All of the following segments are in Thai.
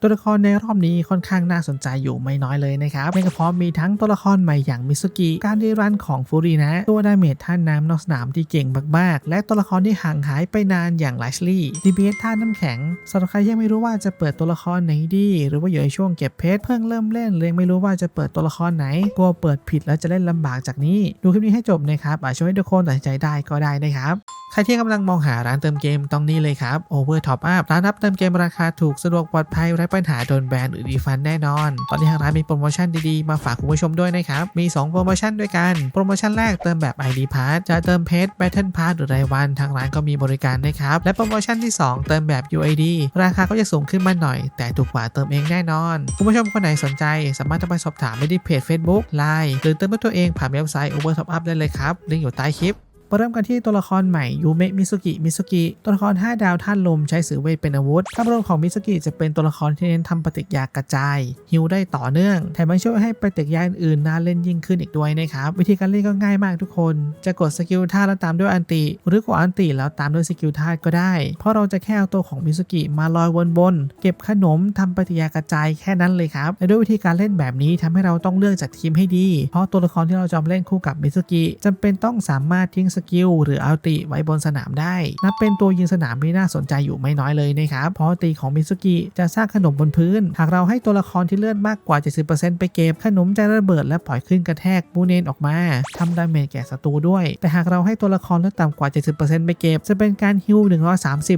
ตัวละครในรอบนี้ค่อนข้างน่าสนใจอยู่ไม่น้อยเลยนะครับไม่ก็เพาะมีทั้งตัวละครใหม่อย่างมิซุกิการดีรันของฟูรีนะตัวดาเมจท่านน้ำนอกสนามที่เก่งมากๆ และตัวละครที่ห่างหายไปนานอย่างไลชลี่ดีบีเอสท่าน้ำแข็งสำหรับใครยังไม่รู้ว่าจะเปิดตัวละครไหนดี หรือว่าอยู่ในช่วงเก็บเพชรเพิ่งเริ่มเล่นเลยงไม่รู้ว่าจะเปิดตัวละครไหนกลัวเปิดผิดแล้วจะเล่นลำบากจากนี้ ดูคลิปนี้ให้จบนะครับอาจช่วยทุกคนตัดใจได้ก็ได้นะครับ ใครที่กำลังมองหาร้านเติมเกมต้องนี่เลยครับ Over Top Up ร้านรับเติมเกมราคาถูกสะดวกปลอดภัยไร้ปัญหาโดนแบนหรือรีฟันแน่นอน ตอนนี้ทางร้านมีโปรโมชั่นดีๆ มาฝากคุณผู้ชมด้วยนะครับ มี 2 โปรโมชั่นด้วยกัน โปรโมชั่นแรกเติมแบบ ID Pass จะเติมเพชร Battle Pass หรือรายวันทางร้านก็มีบริการนะครับ และโปรโมชั่นที่ 2 เติมแบบ UID ราคาก็จะสูงขึ้นมาหน่อย แต่ถูกกว่าเติมเองแน่นอน คุณผู้ชมคนไหนสนใจ สามารถไปสอบถามได้ที่เพจ Facebook Line หรือเติมด้วยตัวเองผ่านเว็บไซต์ Over Top Up ได้เลยครับลิงก์อยู่ใต้คลิป มาเริ่มกันที่ตัวละครใหม่ยูเมะมิสุกิมิสุกิตัวละคร 5 ดาวท่านลมใช้สือเวทเป็นอาวุธภาพรวมของมิสุกิจะเป็นตัวละครที่เน้นทำปฏิกิริยากระจายฮิวได้ต่อเนื่องแถมยังช่วยให้ปฏิกิริยาอื่นๆน่าเล่นยิ่งขึ้นอีกด้วยนะครับวิธีการเล่นก็ง่ายมากทุกคน จะกดสกิลท่าแล้วตามด้วยอันติ หรือกดอันติแล้วตามด้วยสกิลท่าก็ได้ เพราะเราจะแค่เอาตัวของมิสุกิมาลอยวนบนเก็บขนมทำปฏิกิริยากระจายแค่นั้นเลยครับและด้วยวิธีการเล่นแบบนี้ทำให้เราต้องเลือกจากทีมให้ดี เพราะตัวละครที่เราจะเล่นคู่กับมิสุกิจำเป็นต้องสามารถทิ้งสกิลหรือเอาติไว้บนสนามได้ นับเป็นตัวยิงสนามที่น่าสนใจอยู่ไม่น้อยเลยนะครับเพราะตีของมิซุกิจะสร้างขนมบนพื้น หากเราให้ตัวละครที่เลือนมากกว่า 70%ไปเก็บขนมจะระเบิดและปล่อยขึ้นกระแทกมูเนนออกมาทำดาเมจแก่ศัตรูด้วย แต่หากเราให้ตัวละครเลือนต่ำกว่า 70%ไปเก็บ จะเป็นการฮิว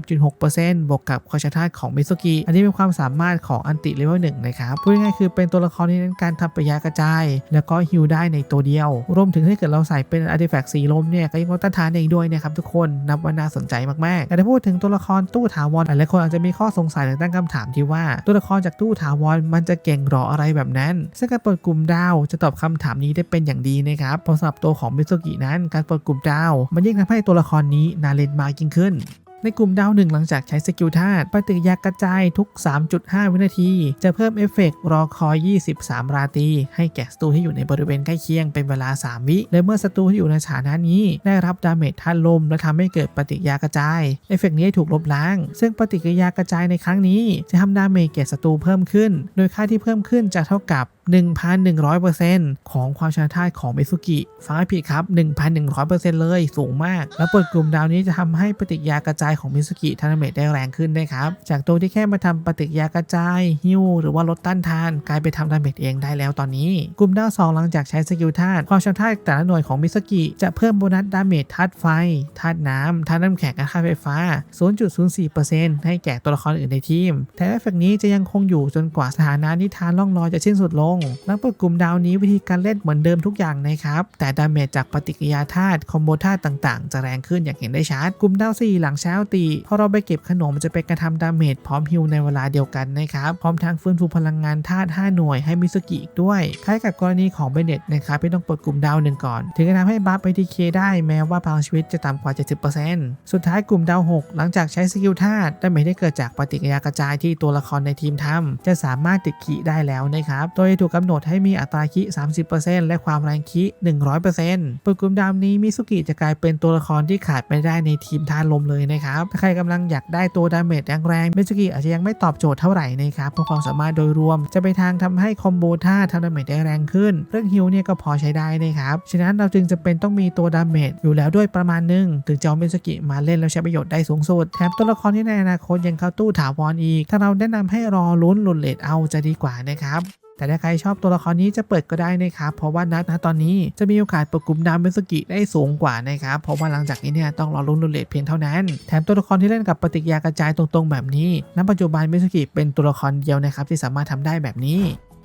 130.6%บวกกับความชาติของมิซุกิอันนี้เป็นความสามารถของอันติเลเวลหนึ่งนะครับพูดง่ายๆคือเป็นตัวละครที่เน้นการทำปฏิกิริยากระจาย แล้วก็ฮิวได้ในตัวเดียว รวมถึงถ้าเกิดเราใส่เป็นอาร์ติแฟกต์สีลมเนี่ยก็ยังลดต้านทานเองด้วยนะครับทุกคนนับว่าน่าสนใจมากๆ แต่ถ้าพูดถึงตัวละครตู้ถาวรหลายคนอาจจะมีข้อสงสัยหรือตั้งคำถามที่ว่า ตัวละครจากตู้ถาวรมันจะเก่งหรออะไรแบบนั้น ซึ่งการเปิดกลุ่มดาวจะตอบคำถามนี้ได้เป็นอย่างดีนะครับเพราะสำหรับตัวของมิโซกินั้น การเปิดกลุ่มดาว มันยิ่งทำให้ตัวละครนี้น่าเล่นมากยิ่งขึ้น ในกลุ่มดาวหนึ่งหลังจากใช้สกิลธาตุปฏิกิริยากระจายทุก 3.5 วินาที จะเพิ่มเอฟเฟกต์รอคอย 23 ราตรีให้แก่ศัตรูที่อยู่ในบริเวณใกล้เคียงเป็นเวลา 3 วิ และเมื่อศัตรูที่อยู่ในสถานะนี้ ได้รับดาเมจธาตุลม และทำให้เกิดปฏิกิริยากระจายเอฟเฟกต์นี้ถูกลบล้าง ซึ่งปฏิกิริยากระจายในครั้งนี้ จะทำดาเมจแก่ศัตรูเพิ่มขึ้น โดยค่าที่เพิ่มขึ้นจะเท่ากับ 1,100%ของความชนะทาของเมซุกิฟังให้ผิดครับ 1,100%เลยสูงมาก แล้วเปิดกลุ่มดาวนี้จะทำให้ปฏิกิริยากระจายของเมซุกิทานาเมตได้แรงขึ้นนะครับ จากตัวที่แค่มาทำปฏิกิริยากระจายฮิวหรือว่าลดต้านทาน กลายไปทำดาเมจเองได้แล้วตอนนี้ กลุ่มดาวสองหลังจากใช้สกิลธาตุความชนะทาแต่ละหน่วยของมิซุกิ จะเพิ่มโบนัสดาเมจธาตุไฟธาตุน้ำธาตุน้ำแข็งและธาตุไฟฟ้า 0.04%ให้แก่ตัวละครอื่นในทีม แต่เอฟเฟกต์นี้จะยังคงอยู่จนกว่าสถานะนิทานล่องลอยจะสิ้นสุดลงหลังเปิดกลุ่มดาวนี้วิธีการเล่นเหมือนเดิมทุกอย่างนะครับ แต่ดาเมจจากปฏิกิริยาธาตุคอมโบธาตุต่างๆ จะแรงขึ้นอย่างเห็นได้ชัดกลุ่มดาว4หลังเช้าตีพอเราไปเก็บขนมจะเป็นการทำดาเมจพร้อมฮิลในเวลาเดียวกันนะครับพร้อมทางฟื้นฟูพลังงานธาตุ5หน่วยให้มิสกิอีกด้วยคล้ายกับกรณีของเบเน็ตนะครับที่ต้องเปิดกลุ่มดาวหนึ่งก่อน ถึงจะทำให้บัฟ ATK ได้แม้ว่าพลังชีวิตจะต่ำกว่า 70%สุดท้ายกลุ่มดาว 6 หลังจากใช้สกิลธาตุดาเมจที่เกิดจากปฏิกิริยากระจายที่ตัวละครในทีมทำจะสามารถติดขีได้แล้วนะครับโดยถูกกำหนดให้มีอัตราคิ 30%และความแรงคิ 100%เปิดกลุ่มดาวนี้มิสุกิจะกลายเป็นตัวละครที่ขาดไม่ได้ในทีมธาตุลมเลยนะครับ ถ้าใครกำลังอยากได้ตัวดาเมจแรงๆมิสุกิอาจจะยังไม่ตอบโจทย์เท่าไหร่นะครับเพราะความสามารถโดยรวม จะไปทางทำให้คอมโบท่าทำดาเมจได้แรงขึ้น เรื่องฮิลเนี่ยก็พอใช้ได้นะครับ ฉะนั้นเราจึงจะเป็นต้องมีตัวดาเมจอยู่แล้วด้วยประมาณหนึง ถึงจะเอามิสุกิมาเล่นแล้วใช้ประโยชน์ได้สูงสุด แถมตัวละครที่ในอนาคตยังเข้าตู้ถาวรอีก ถ้าเราแนะนำให้รอลุ้นหลุดเลทเอาจะดีกว่านะครับ แต่ถ้าใครชอบตัวละครนี้จะเปิดก็ได้นะครับ เพราะว่านัดนะตอนนี้จะมีโอกาสเปิดกลุ่มดาวเมสกิได้สูงกว่านะครับ เพราะว่าหลังจากนี้เนี่ยต้องรอลุ้นรุนเลทเพียงเท่านั้น แถมตัวละครที่เล่นกับปฏิกิริยากระจายตรงๆ แบบนี้ณปัจจุบันเมสกิเป็นตัวละครเดียวนะครับที่สามารถทำได้แบบนี้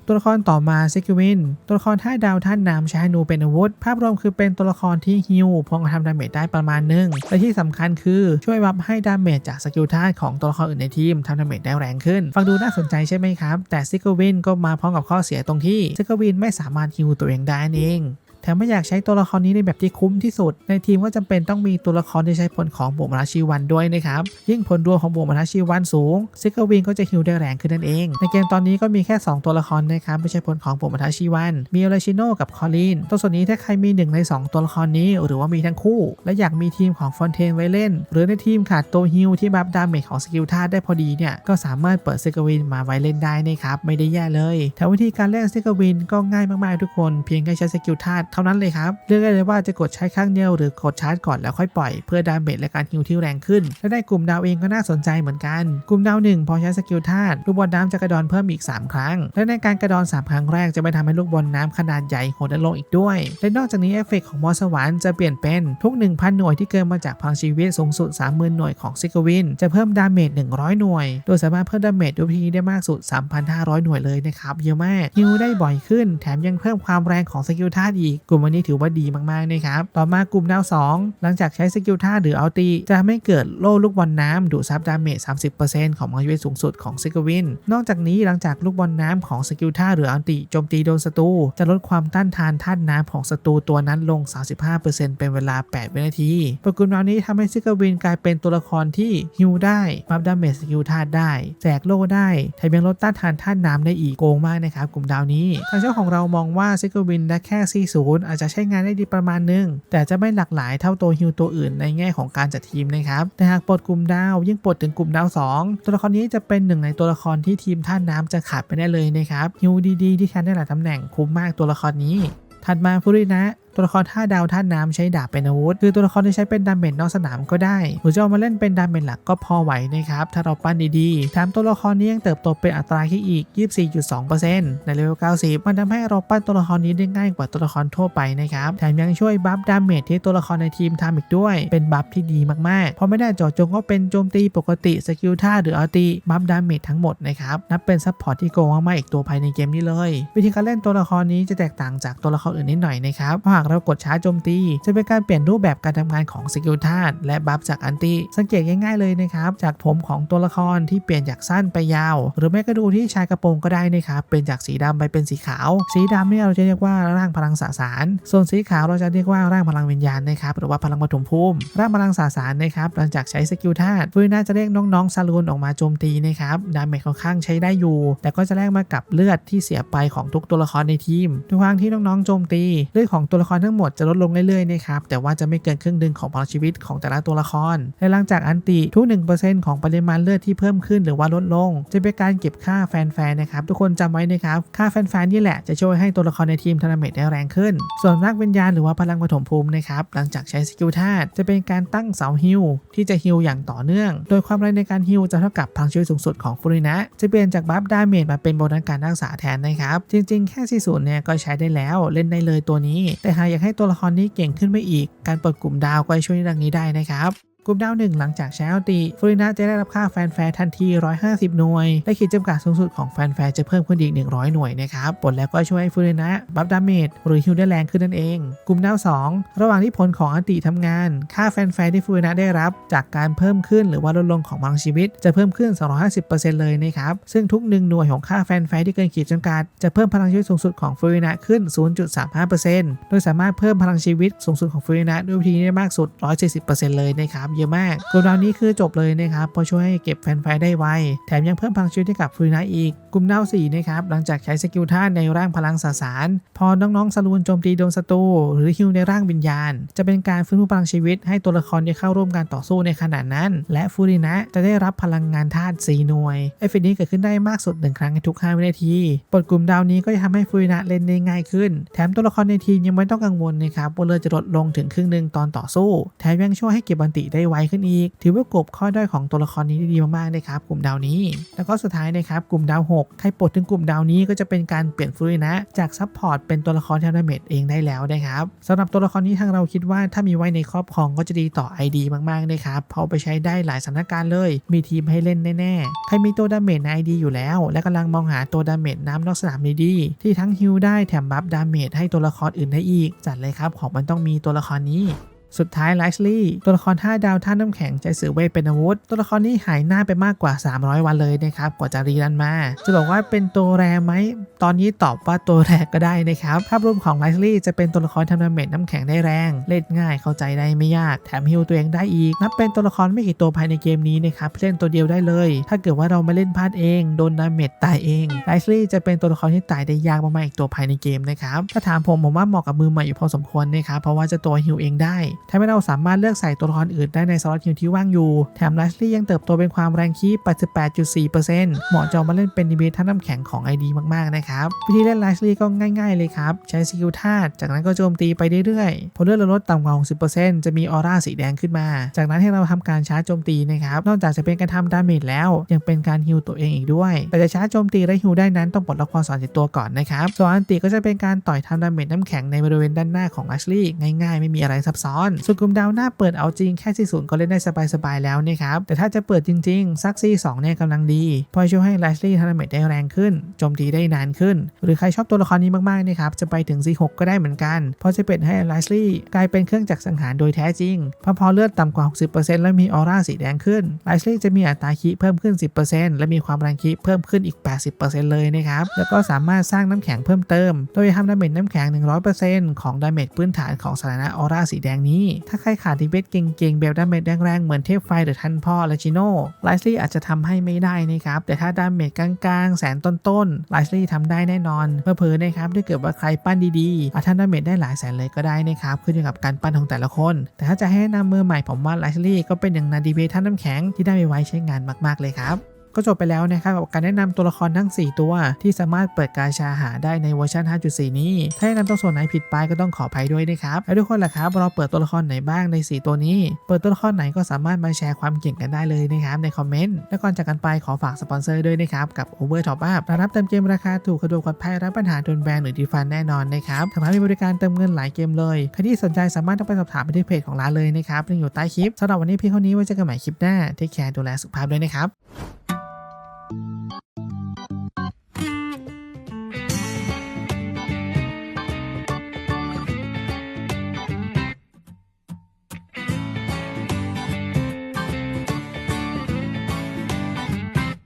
ตัวละครต่อมาซิกิวิน ตัวละครท่าดาวท่านน้ำใช้ธนูเป็นอาวุธ ภาพรวมคือเป็นตัวละครที่ฮิวพองทำดาเมจได้ประมาณหนึง และที่สำคัญคือช่วยวับให้ดาเมจจากสกิลท่าของตัวละครอื่นในทีมทำดาเมจได้แรงขึ้น ฟังดูน่าสนใจใช่ไหมครับ แต่ซิกิวินก็มาพร้อมกับข้อเสียตรงที่ซิกิวินไม่สามารถฮิวตัวเองได้เอง ถแถมไม่อยากใช้ตัวละครนี้ในแบบที่คุ้มที่สุด ในทีมก็จำเป็นต้องมีตัวละครที่ใช้ผลของบวกมานาชีวันด้วยนะครับ ยิ่งผลรวมของบวกมานาชีวันสูงซิกเกอร์วินก็จะฮิลได้แรงขึ้นนั่นเอง ในเกมตอนนี้ก็มีแค่ 2 ตัวละครนะครับไม่ใช่ผลของบวกมานาชีวัน มีอเลชิโนกับคอลินตัวส่วนนี้ถ้าใครมีหนึ่งใน 2 ตัวละครนี้ หรือว่ามีทั้งคู่ และอยากมีทีมของฟอนเทนไว้เล่น หรือในทีมขาดตัวฮิลที่บัฟดาเมจของสกิลธาตุได้พอดีเนี่ยก็สามารถเปิดซิกเกอร์วินมาไว้เล่นได้นะครับไม่ได้แย่เลยแต่วิธีการเล่นซิกเกอร์วินก็ง่ายมากๆทุกคน เพียงแค่ใช้สกิลธาตุท่านั้นเลยครับ เลือกได้เลยว่าจะกดใช้ครั้งเดียวหรือกดชาร์จก่อนแล้วค่อยปล่อยเพื่อดาเมจและการฮิลที่แรงขึ้น และได้กลุ่มดาวเองก็น่าสนใจเหมือนกัน กลุ่มดาวหนึ่งพอใช้สกิลธาตุลูกบอลน้ำจะกระดอนเพิ่มอีก 3 ครั้ง และในการกระดอน 3 ครั้งแรกจะไม่ทำให้ลูกบอลน้ำขนาดใหญ่โหดลงอีกด้วย และนอกจากนี้เอฟเฟกของมอสวรรค์จะเปลี่ยนเป็นทุก 1,000 หน่วยที่เกินมาจากพลังชีวิตสูงสุด 30,000 หน่วยของซิกวินจะเพิ่มดาเมจ100 หน่วย โดยสามารถเพิ่มดาเมจด้วยวิธีได้มากสุด 3,500 หน่วยเลยนะครับเยอะมากฮิวได้บ่อยขึ้น แถมยังเพิ่มความแรงของสกิลธาตุอีกกลุ่มวันนี้ถือว่าดีมากๆนะครับ ต่อมากลุ่มดาว 2 หลังจากใช้สกิลธาหรืออัลตีจะทำให้เกิดโล่ลูกบอลน้ำดูดซับดาเมจ30%ของพลังชีวิสูงสุดของซิกวิน นอกจากนี้หลังจากลูกบอลน้ำของสกิลธาหรืออัลติโจมตีโดนศัตรูจะลดความต้านทานธาตุน้ำของศัตรูตัวนั้นลง 35%เป็นเวลา 8 วินาทีปรแกรมนี้ทำให้ซิกวินกลายเป็นตัวละครที่ฮิวได้บัฟดาเมจสกิลธาตุได้แจกโล่ได้แถมยังลดต้านทานธาตุน้ำได้อีกโกงมากนะครับกลุ่มดาวนี้ทางเจ้าของเรามองว่าซิกวินได้แค่0อาจจะใช้งานได้ดีประมาณนึง แต่จะไม่หลากหลายเท่าตัวฮิวตัวอื่นในแง่ของการจัดทีมนะครับแต่หากปลดกลุ่มดาวยิ่งปลดถึงกลุ่มดาว 2 ตัวละครนี้จะเป็นหนึ่งในตัวละครที่ทีมท่าน้ำจะขาดไปได้เลยนะครับฮิวดีๆที่ใช้ได้หลายตำแหน่งคุ้มมากตัวละครนี้ ถัดมาฟูรินะ ตัวละครท่าดาวท่าน้ำใช้ดาบเป็นอาวุธ คือตัวละครที่ใช้เป็นดาเมจนอกสนามก็ได้หรือจะเอามาเล่นเป็นดาเมจหลักก็พอไหวนะครับถ้าเราปั้นดีๆแถมตัวละครนี้ยังเติบโตเป็นอัตราที่อีก 24.2%ในเลเวล 90 มันทำให้เราปั้นตัวละครนี้ได้ง่ายกว่าตัวละครทั่วไปนะครับแถมยังช่วยบัฟดาเมจที่ตัวละครในทีมทำอีกด้วย เป็นบัฟที่ดีมากๆ เพราะไม่ได้จาะจงว่าเป็นโจมตีปกติสกิลท่าหรืออัลติบัฟดาเมจทั้งหมดนะครับนับเป็นซัพพอร์ตที่โกงมากๆอีกตัวภายในเกมนี้เลย วิธีการเล่นตัวละครนี้จะแตกต่างจากตัวละครอื่นนิดหน่อยนะครับเพราะหากเรากดช้าโจมตี จะเป็นการเปลี่ยนรูปแบบการทำงานของสกิลธาตุและบัฟจากอันติสังเกตง่ายๆเลยนะครับ จากผมของตัวละครที่เปลี่ยนจากสั้นไปยาว หรือแม้กระดูที่ชายกระโปรงก็ได้นะครับเป็นจากสีดำไปเป็นสีขาว สีดำเนี่ยเราจะเรียกว่าร่างพลังสสาร ส่วนสีขาวเราจะเรียกว่าร่างพลังวิญญาณนะครับหรือว่าพลังปฐมภูมิ ร่างพลังสสารนะครับหลังจากใช้สกิลธาตุฟูน่าจะเรียกน้องๆซาลูนออกมาโจมตีนะครับดาเมจค่อนข้างใช้ได้อยู่ แต่ก็จะแลกมากับเลือดที่เสียไปของทุกตัวละครในทีมทุกครั้งที่น้องๆโจมตีเลือดของตัวละครทั้งหมดจะลดลงเรื่อยๆนะครับแต่ว่าจะไม่เกินครึ่งหนึ่งของพลังชีวิตของแต่ละตัวละครและหลังจากอันติทุก 1%ของปริมาณเลือดที่เพิ่มขึ้นหรือว่าลดลง จะเป็นการเก็บค่าแฟนๆนะครับทุกคนจำไว้นะครับค่าแฟนๆนี่แหละจะช่วยให้ตัวละครในทีมทานาเมตได้แรงขึ้น ส่วนรากวิญญาณหรือว่าพลังปฐมภูมินะครับหลังจากใช้สกิลธาตุจะเป็นการตั้งเสาฮิลที่จะฮิลอย่างต่อเนื่อง โดยความแรงในการฮิลจะเท่ากับพลังชีวิตสูงสุดของฟูรินะ จะเปลี่ยนจากบัฟดาเมจมาเป็นโบนัสการรักษาแทนนะครับจริงๆ แค่40เนี่ยก็ใช้ได้แล้วเล่นได้เลยตัวนี้ แต่หากอยากให้ตัวละครนี้เก่งขึ้นไปอีก การเปิดกลุ่มดาวก็ช่วยในเรื่องนี้ได้นะครับ กลุ่มดาวหนึ่งหลังจากใช้อัลติฟูรินะจะได้รับค่าแฟนแฟร์ทันที 150 หน่วย และขีดจำกัดสูงสุดของแฟนแฟร์จะเพิ่มขึ้นอีก 100 หน่วยนะครับผลแล้วก็ช่วยฟูรินะบัฟดาเมจหรือฮิลได้แรงขึ้นนั่นเอง กลุ่มดาว 2 ระหว่างที่ผลของอัลติทำงาน ค่าแฟนแฟร์ที่ฟูรินะได้รับ จากการเพิ่มขึ้นหรือว่าลดลงของพลังชีวิต จะเพิ่มขึ้น 250%เลยนะครับซึ่งทุกหนึ่งหน่วยของค่าแฟนแฟร์ที่เกินขีดจำกัดจะเพิ่มพลังชีวิตสูงสุดของฟูรินะขึ้น 0.35%โดยสามารถเพิ่มพลังชีวิตสูงสุดของฟูรินะด้วยวิธีนี้ได้มากสุด 140%เลยนะครับเยอะมากกลุ่มดาวนี้คือจบเลยนะครับเพราะช่วยให้เก็บแฟนไฟได้ไว แถมยังเพิ่มพลังชีวิตให้กับฟูรินะอีก กลุ่มดาว4นะครับหลังจากใช้สกิลท่าในร่างพลังสสาร พอน้องๆสลูนโจมตีโดนศัตรูหรือฮิวในร่างวิญญาณ จะเป็นการฟื้นฟูพลังชีวิต ให้ตัวละครที่เข้าร่วมการต่อสู้ในขณะนั้น และฟูรินะจะได้รับพลังงานธาตุ4หน่วยเอฟเฟกต์นี้เกิดขึ้นได้มากสุดหนึ่งครั้งในทุก5วินาทีปลดกลุ่มดาวนี้ก็จะทำให้ฟูรินะเล่นได้ง่ายขึ้น แถมตัวละครในทีมยังไม่ต้องกังวลนะครับว่าเลือดจะลดลงถึงครึ่งหนึ่งตอนต่อสู้ แถมยังช่วยให้เก็บบันติได้ไวขึ้นอีก ถือว่ากบข้อด้อยของตัวละครนี้ได้ดีมากๆนะครับกลุ่มดาวนี้ แล้วก็สุดท้ายนะครับกลุ่มดาว 6 ใครปลดถึงกลุ่มดาวนี้ก็จะเป็นการเปลี่ยนฟูรินะ จากซับพอร์ตเป็นตัวละครเทเลเมตเองได้แล้วนะครับสำหรับตัวละครนี้ทางเราคิดว่าถ้ามีไว้ในครอบครองก็จะดีต่อ ID มากๆนะครับเพราะไปใช้ได้หลายสถานการณ์เลย มีทีมให้เล่นแน่ๆใครมีตัวดาเมจใน ID อยู่แล้ว และกำลังมองหาตัวดาเมจน้ำนอกสนามดีๆที่ทั้งฮิลได้แถมบัฟดาเมจให้ตัวละครอื่นได้อีก จัดเลยครับของมันต้องมีตัวละครนี้ สุดท้ายไลซ์ลี่ตัวละคร5ดาวท่าน้ำแข็งใจสือเวทเป็นอาวุธ ตัวละครนี้หายหน้าไปมากกว่า 300 วันเลยนะครับกว่าจะรีรันมา จะบอกว่าเป็นตัวแรไหมตอนนี้ตอบว่าตัวแรก็ได้นะครับภาพรวมของไลซ์ลี่จะเป็นตัวละครทำดาเมจน้ำแข็งได้แรง เล่นง่ายเข้าใจได้ไม่ยากแถมฮิลตัวเองได้อีกนับเป็นตัวละครไม่กี่ตัวภายในเกมนี้นะครับเล่นตัวเดียวได้เลย ถ้าเกิดว่าเราไม่เล่นพลาดเองโดนดาเมจตายเองไลซ์ลี่จะเป็นตัวละครที่ตายได้ยากมากๆอีกตัวภายในเกมนะครับถ้าถามผมผมว่าเหมาะกับมือใหม่อยู่พอสมควรนะครับเพราะว่าจะตัวฮิลเองได้ทำให้เราสามารถเลือกใส่ตัวละครอื่นได้ในสล็อตฮิลที่ว่างอยู่ แถมไลซ์ลี่ยังเติบโตเป็นความแรงคี88.4%เหมาะจะเอามาเล่นเป็นดีเบทท่าน้ำแข็งของ ID มากๆนะครับวิธีเล่นไลซ์ลี่ก็ง่ายๆเลยครับ ใช้สกิลธาตุจากนั้นก็โจมตีไปเรื่อยๆพอเลือดเราลดต่ำกว่า 60%จะมีออร่าสีแดงขึ้นมา จากนั้นให้เราทำการชาร์จโจมตีนะครับนอกจากจะเป็นการทำดาเมจแล้วยังเป็นการฮิลตัวเองอีกด้วย แต่จะชาร์จโจมตีและฮิลได้นั้นต้องปลดล็อกความสอนติดตัวก่อนนะครับส่วนอันติก็จะเป็นการต่อยทำดาเมจน้ำแข็งในบริเวณด้านหน้าของไลซ์ลี่ง่ายๆ ไม่มีอะไรซับซ้อนส่วนกลุ่มดาวหน้าเปิดเอาจริงแค่ที่ศูนย์ก็เล่นได้สบายๆแล้วนะครับแต่ถ้าจะเปิดจริงๆซักซี่2เนี่ยกำลังดีเพอช่วยให้ไลซ์ลี่ทำดาเมจได้แรงขึ้นโจมตีได้นานขึ้น หรือใครชอบตัวละครนี้มากๆนะครับจะไปถึง C6 ก็ได้เหมือนกันเพราะจะเป็นให้ไลซ์ลี่กลายเป็นเครื่องจักรสังหารโดยแท้จริงเพราะพอเลือดต่ำกว่า 60%แล้วมีออร่าสีแดงขึ้นไลซ์ลี่จะมีอัตราคิเพิ่มขึ้น 10%และมีความแรงคิเพิ่มขึ้นอีก 80%เลยนะครับแล้วก็สามารถสร้างน้ำแข็งเพิ่มเติม โดยทำดาเมจน้ำแข็ง 100%ของดาเมจพื้นฐานของสถานะออร่าสีแดงนี้ถ้าใครขาดดีเบตเก่งๆแบบดาเมจแรงๆ เหมือนเทพไฟหรือทันพ่อและจิโน่ไลซ์ลี่อาจจะทำให้ไม่ได้นะครับ แต่ถ้าดาเมจกลางๆ แสนต้นๆไลซ์ลี่ทำได้แน่นอนเพื่อๆนะครับถ้าเกิดว่าใครปั้นดีๆอาจทำดาเมจได้หลายแสนเลยก็ได้นะครับขึ้นอยู่กับการปั้นของแต่ละคน แต่ถ้าจะให้นะนำมือใหม่ผมว่าไลซ์ลี่ก็เป็นอย่างนาดีเบท่านน้ำแข็งที่ได้ไปไว้ใช้งานมากๆเลยครับ ก็จบไปแล้วนะครับกับการแนะนำตัวละครทั้ง 4 ตัว ที่สามารถเปิดกาชาหาได้ในเวอร์ชัน 5.4 นี้ ถ้าแนะนำตัวส่วนไหนผิดไปก็ต้องขออภัยด้วยนะครับแล้วทุกคนล่ะครับเราเปิดตัวละครไหนบ้างใน 4 ตัวนี้ เปิดตัวละครไหนก็สามารถมาแชร์ความเก่งกันได้เลยนะครับในคอมเมนต์และก่อนจากกันไปขอฝากสปอนเซอร์ด้วยนะครับกับ Over Top Up รับเติมเกมราคาถูกสะดวกปลอดภัยรับปัญหาโดนแบนหรือดีฟันแน่นอนนะครับทางร้มีบริการเติมเงินหลายเกมเลยใครที่สนใจสามารถต้องไปสอบถามไปที่เพจของร้านเลยนะครับลิงก์อยู่ใต้คลิปสำหรับวันนี้เพียงเท่านี้ไว้เจอกันใหม่คลิปหน้าที่แคร์ดูแลสุขภาพด้วยนะครับ